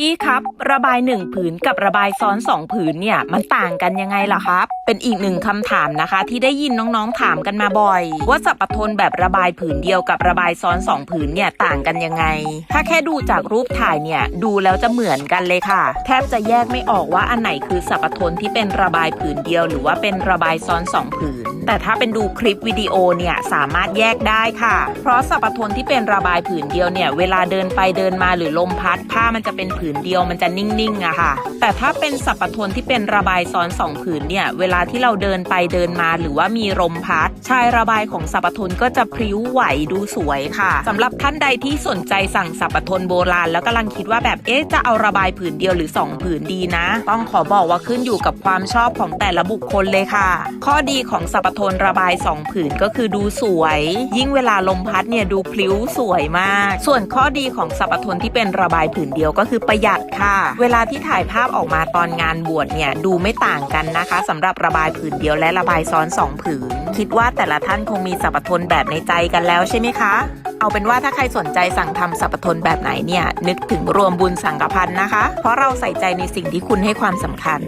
พี่ครับ ระบายหนึ่งผืนกับระบายซ้อนสองผืนเนี่ย มันต่างกันยังไงล่ะครับ เป็นอีกหนึ่งคำถามนะคะ ที่ได้ยินน้องๆถามกันมาบ่อย ว่าสับปะทนแบบระบายผืนเดียวกับระบายซ้อนสองผืนเนี่ยต่างกันยังไง ถ้าแค่ดูจากรูปถ่ายเนี่ย ดูแล้วจะเหมือนกันเลยค่ะ แทบจะแยกไม่ออกว่าอันไหนคือสับปะทนที่เป็นระบายผืนเดียว หรือว่าเป็นระบายซ้อนสองผืน แต่ถ้าเป็นดูคลิปวิดีโอเนี่ยสามารถแยกได้ค่ะ เพราะสับปะทนที่เป็นระบายผืนเดียวเนี่ยเวลาเดินไปเดินมาหรือลมพัดผ้ามันจะเป็นผืนเดียวมันจะนิ่งๆอะค่ะ แต่ถ้าเป็นสับปะทนที่เป็นระบายซ้อนสองผืนเนี่ย เวลาที่เราเดินไปเดินมาหรือว่ามีลมพัด ชายระบายของสับปะทนก็จะพริ้วไหวดูสวยค่ะสำหรับท่านใดที่สนใจสั่งสับปะทนโบราณ แล้วกำลังคิดว่าแบบเอ๊ะจะเอาระบายผืนเดียวหรือสองผืนดีนะ ต้องขอบอกว่าขึ้นอยู่กับความชอบของแต่ละบุคคลเลยค่ะ ข้อดีของสับปะทนระบายสองผืนก็คือดูสวย ยิ่งเวลาลมพัดเนี่ยดูพลิ้วสวยมาก ส่วนข้อดีของสับปะทนที่เป็นระบายผืนเดียวก็คือประหยัดค่ะ เวลาที่ถ่ายภาพออกมาตอนงานบวชเนี่ยดูไม่ต่างกันนะคะสำหรับระบายผืนเดียวและระบายซ้อนสองผืน คิดว่าแต่ละท่านคงมีสัพทนแบบในใจกันแล้วใช่ไหมคะ เอาเป็นว่าถ้าใครสนใจสั่งทำสัพทนแบบไหนเนี่ยนึกถึงรวมบุญสังกพันนะคะ เพราะเราใส่ใจในสิ่งที่คุณให้ความสำคัญ